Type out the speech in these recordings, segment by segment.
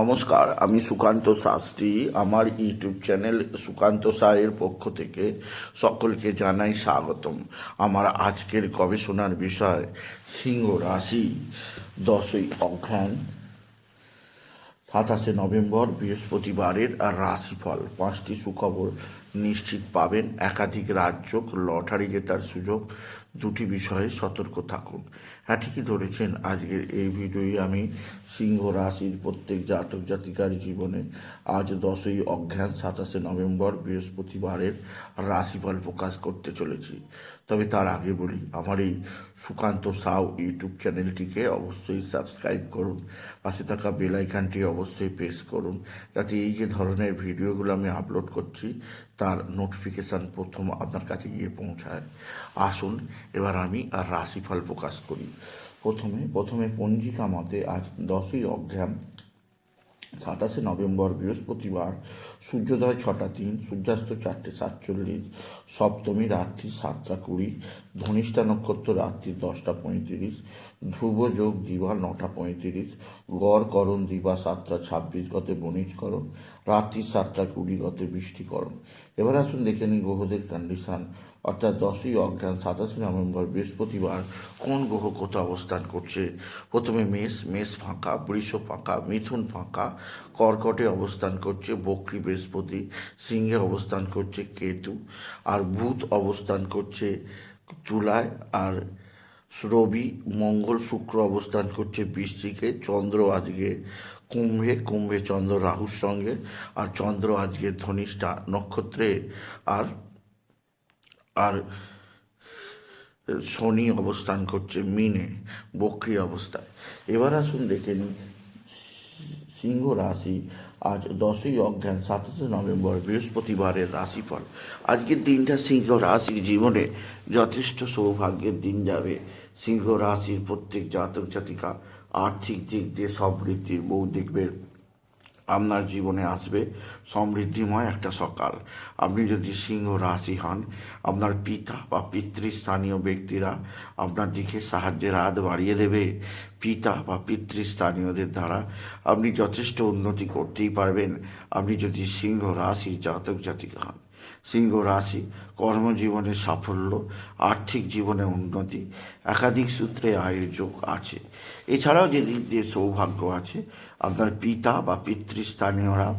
নমস্কার, আমি সুকান্ত শাস্ত্রী। আমার ইউটিউব চ্যানেল সুকান্ত সায়ের পক্ষ থেকে সকলকে জানাই স্বাগতম। আমার আজকের গবেষণার বিষয় সিংহ রাশি দশই অঘ্রান সাতাশে নভেম্বর, বৃহস্পতিবারের রাশিফল। পাঁচটি সুখবর নিশ্চিত পাবেন। একাধিক রাজ্য লটারি জেতার সুযোগ, দুটি বিষয়ে সতর্ক থাকুন। হ্যাঁ ঠিকই ধরেছেন। আজকের এই ভিডিওই আমি সিংহ রাশির প্রত্যেক জাতক জাতিকার জীবনে আজ দশই অজ্ঞান সাতাশে নভেম্বর বৃহস্পতিবারের রাশিফল প্রকাশ করতে চলেছি। তবে তার আগে বলি, আমার এই সুকান্ত সাউ ইউটিউব চ্যানেলটিকে অবশ্যই সাবস্ক্রাইব করুন। পাশে থাকা বেল আইকনটি অবশ্যই প্রেস করুন, যাতে এই যে ধরনের ভিডিওগুলো আমি আপলোড করছি, তার নোটিফিকেশান প্রথম আপনার কাছে গিয়ে পৌঁছায়। আসুন, এবার আমি আর রাশিফল প্রকাশ করি। প্রথমে প্রথমে পঞ্জিকা মতে আজ দশই অজ্ঞান সাতাশে নভেম্বর বৃহস্পতিবার, সূর্যোদয় ছটা তিন, সূর্যাস্ত চারটে সাতচল্লিশ, সপ্তমী রাত্রি সাতটা কুড়ি, ধনিষ্ঠা নক্ষত্র রাত্রি দশটা পঁয়ত্রিশ, ধ্রুব যোগ দিবা নটা পঁয়ত্রিশ, গড় করণ দিবা সাতটা ছাব্বিশ গতে বণিজকরণ রাত্রি সাতটা কুড়ি গতে বৃষ্টিকরণ এবার আসুন দেখে নিই গ্রহদের কন্ডিশন অর্থাৎ দশই অজ্ঞান, সাতাশে নভেম্বর, বৃহস্পতিবার কোন গ্রহ কোথাও অবস্থান করছে? প্রথমে মেষ মেষ ফাঁকা, বৃষ ফাঁকা, মিথুন ফাঁকা, কর্কটে অবস্থান করছে, বক্রী বৃহস্পতি, সিংহে অবস্থান করছে, কেতু, আর বুধ অবস্থান করছে তুলায়, আর রবি, মঙ্গল, শুক্র অবস্থান করছে বৃষ্টিকে চন্দ্র আজকে কুম্ভে কুম্ভে চন্দ্র রাহুর সঙ্গে, আর চন্দ্র আজকে ধনিষ্ঠা নক্ষত্রে, আর আর শনি অবস্থান করছে, মিনে, বক্রি অবস্থায় এবার আসুন দেখে নিই, সিংহ রাশি আজ দশই অজ্ঞান, সাতাশে নভেম্বর, বৃহস্পতিবারের রাশিফল। আজকের দিনটা সিংহ রাশির জীবনে যথেষ্ট সৌভাগ্যের দিন যাবে। সিংহ রাশির প্রত্যেক জাতক জাতিকা আর্থিক দিক দিয়ে সমৃদ্ধির বউ দেখবে আপনার জীবনে আসবে সমৃদ্ধিময় একটা সকাল। আপনি যদি সিংহ রাশি হন, আপনার পিতা বা পিতৃস্থানীয় ব্যক্তিরা আপনার দিকে সাহায্যের হাত বাড়িয়ে দেবে। পিতা বা পিতৃস্থানীয়দের দ্বারা আপনি যথেষ্ট উন্নতি করতেই পারবেন। আপনি যদি সিংহ রাশি জাতক জাতিকা হন সিংহ রাশি, কর্মজীবনে সাফল্য, আর্থিক জীবনে উন্নতি, একাধিক সূত্রে আয়ের যোগ আছে। এছাড়াও যে দিক দিয়ে সৌভাগ্য আছে, আপনার পিতা বা পিতৃস্থানীয়রা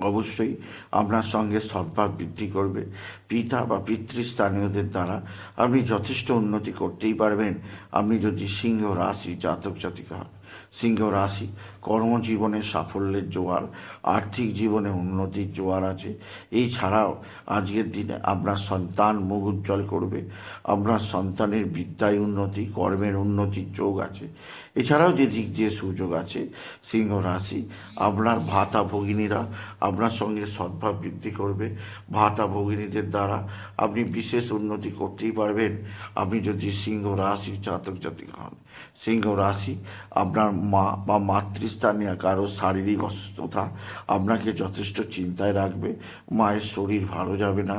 অবশ্যই আপনার সঙ্গে সদ্ভাব বৃদ্ধি করবে। পিতা বা পিতৃস্থানীয়দের দ্বারা আপনি যথেষ্ট উন্নতি করতেই পারবেন। আপনি যদি সিংহ রাশি জাতক জাতিকা হন। সিংহ রাশি কর্মজীবনে সাফল্যের জোয়ার, আর্থিক জীবনে উন্নতির জোয়ার আছে। এই ছাড়াও আজকের দিনে আপনার সন্তান মুখ উজ্জ্বল করবে, আপনার সন্তানের বিদ্যায় উন্নতি, কর্মের উন্নতির যোগ আছে। এছাড়াও যে দিক দিয়ে সুযোগ আছে, সিংহ রাশি, আপনার ভাতা ভগিনীরা আপনার সঙ্গে সদ্ভাব বৃদ্ধি করবে। ভাতা ভগিনীদের দ্বারা আপনি বিশেষ উন্নতি করতেই পারবেন। আপনি যদি সিংহ রাশি জাতক জাতিক হন সিংহ রাশি, আপনার মা বা মাতৃস্থানীয় কারও শারীরিক অসুস্থতা আপনাকে যথেষ্ট চিন্তায় রাখবে। মায়ের শরীর ভালো যাবে না।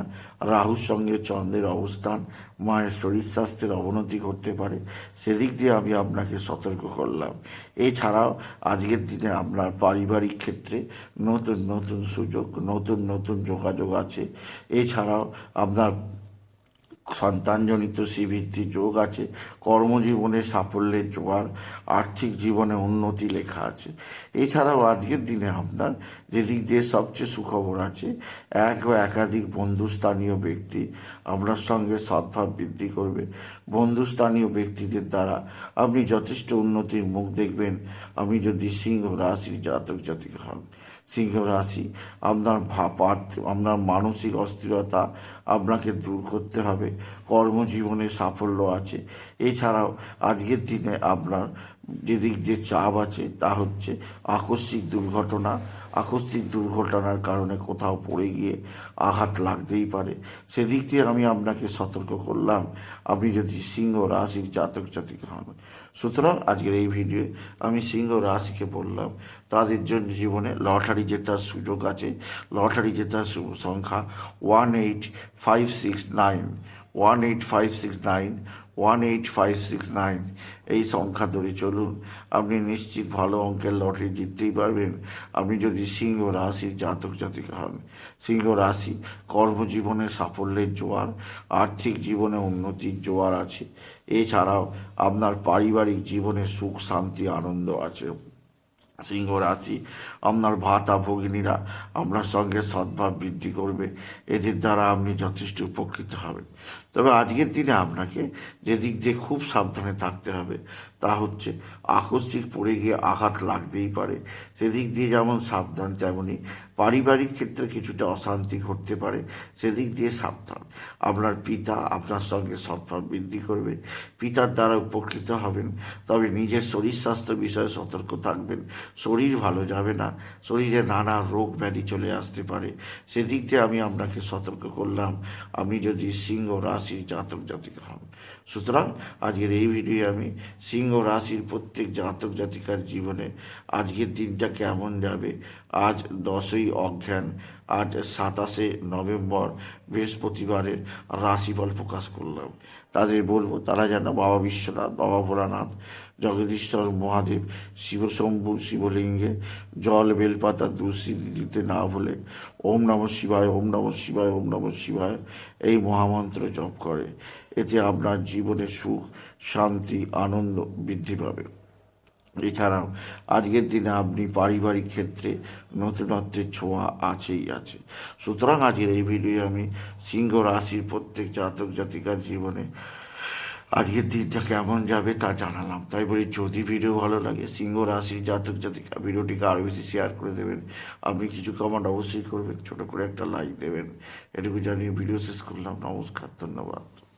রাহুর সঙ্গে চন্দ্রের অবস্থান মায়ের শরীর স্বাস্থ্যের অবনতি করতে পারে। সেদিক দিয়ে আমি আপনাকে সতর্ক করলাম। এছাড়াও আজকের দিনে আপনার পারিবারিক ক্ষেত্রে নতুন নতুন সুযোগ, নতুন নতুন যোগাযোগ আছে। এছাড়াও আপনার সন্তানজনিত শ্রীবৃদ্ধি যোগ আছে, কর্মজীবনে সাফল্যের জোয়ার আর্থিক জীবনে উন্নতি লেখা আছে। এছাড়াও আজকের দিনে আপনার যেদিক দিয়ে সবচেয়ে সুখবর আছে, এক বা একাধিক বন্ধুস্থানীয় ব্যক্তি আপনার সঙ্গে সদ্ভাব বৃদ্ধি করবে। বন্ধুস্থানীয় ব্যক্তিদের দ্বারা আপনি যথেষ্ট উন্নতির মুখ দেখবেন। আমি যদি সিংহ রাশির জাতক জাতিকা হন, সিংহ রাশি আপনার ভাপার আপনার মানসিক অস্থিরতা আপনাকে দূর করতে হবে। কর্মজীবনে সাফল্য আছে। এছাড়াও আজকের দিনে আপনার যেদিক যে চাপ আছে, তা হচ্ছে আকস্মিক দুর্ঘটনা। আকস্মিক দুর্ঘটনার কারণে কোথাও পড়ে গিয়ে আঘাত লাগতেই পারে। সেদিক দিয়ে আমি আপনাকে সতর্ক করলাম। আপনি যদি সিংহ রাশির জাতক জাতিকা হন। সুতরাং আজকের এই ভিডিওয়ে আমি সিংহ রাশিকে বললাম, তাদের জন্য জীবনে লটারি জেতার সুযোগ আছে। লটারি জেতার সংখ্যা one eight five six nine one eight five six nine one eight five six nine এই সংখ্যা ধরে চলুন। আপনি নিশ্চিত ভালো অঙ্কের লটারি জিততেই পারবেন। আপনি যদি সিংহ রাশির জাতক জাতিকা হন, সিংহ রাশি কর্মজীবনে সাফল্যের জোয়ার, আর্থিক জীবনে উন্নতির জোয়ার আছে। এছাড়াও আপনার পারিবারিক জীবনে সুখ, শান্তি, আনন্দ আছে। সিংহ রাশি আপনার ভাতা ভগিনীরা আপনার সঙ্গে সদ্ভাব বৃদ্ধি করবে। এদের দ্বারা আপনি যথেষ্ট উপকৃত হবেন। তবে আজকের দিনে আপনাকে যে দিক দিয়ে খুব সাবধানে থাকতে হবে, তা হচ্ছে আকস্মিক পড়ে গিয়ে আঘাত লাগতেই পারে। সেদিক দিয়ে যেমন সাবধান তেমনই পারিবারিক ক্ষেত্রে কিছুটা অশান্তি ঘটতে পারে। সেদিক দিয়ে সাবধান। আপনার পিতা আপনার সঙ্গে সদ্ভাব বৃদ্ধি করবে। পিতার দ্বারা উপকৃত হবেন। তবে নিজের শরীর স্বাস্থ্য বিষয়ে সতর্ক থাকবেন। শরীর ভালো যাবে না। শরীরে নানা রোগ ব্যাধি চলে আসতে পারে। সেদিক দিয়ে আমি আপনাকে সতর্ক করলাম। আপনি যদি সিংহ রাশির জাতক জাতিকা হন সুতরাং আজকের এই ভিডিও আমি সিংহ রাশির প্রত্যেক জাতক জাতিকার জীবনে আজকের দিনটা কেমন যাবে আজ দশই অজ্ঞান, আজ সাতাশে নভেম্বর, বৃহস্পতিবারের রাশিফল প্রকাশ করলাম। তাদের বলব, তারা যেন বাবা বিশ্বনাথ, বাবা ভোলানাথ, জগদীশ্বর মহাদেব শিবশম্ভুর শিবলিঙ্গে, জল বেলপাতা দুষি দিতে না ভুলে ওম নম শিবায়, ওম নম শিবায়, ওম নম শিবায় এই মহামন্ত্র জপ করে। এতে আপনার জীবনে সুখ, শান্তি, আনন্দ বৃদ্ধি পাবে। এছাড়াও আজকের দিনে আপনি পারিবারিক ক্ষেত্রে নতুনত্বের ছোঁয়া আছেই আছে। সুতরাং আজকের এই ভিডিও আমি সিংহ রাশির প্রত্যেক জাতক জাতিকার জীবনে আজকের দিনটা কেমন যাবে তা জানালাম। তাই বলি, যদি ভিডিও ভালো লাগে, সিংহ রাশির জাতক জাতিকা ভিডিওটিকে আরও বেশি শেয়ার করে দেবেন। আপনি কিছু কমেন্ট অবশ্যই করবেন, ছোটো করে একটা লাইক দেবেন। এটুকু জানিয়ে ভিডিও শেষ করলাম। নমস্কার, ধন্যবাদ।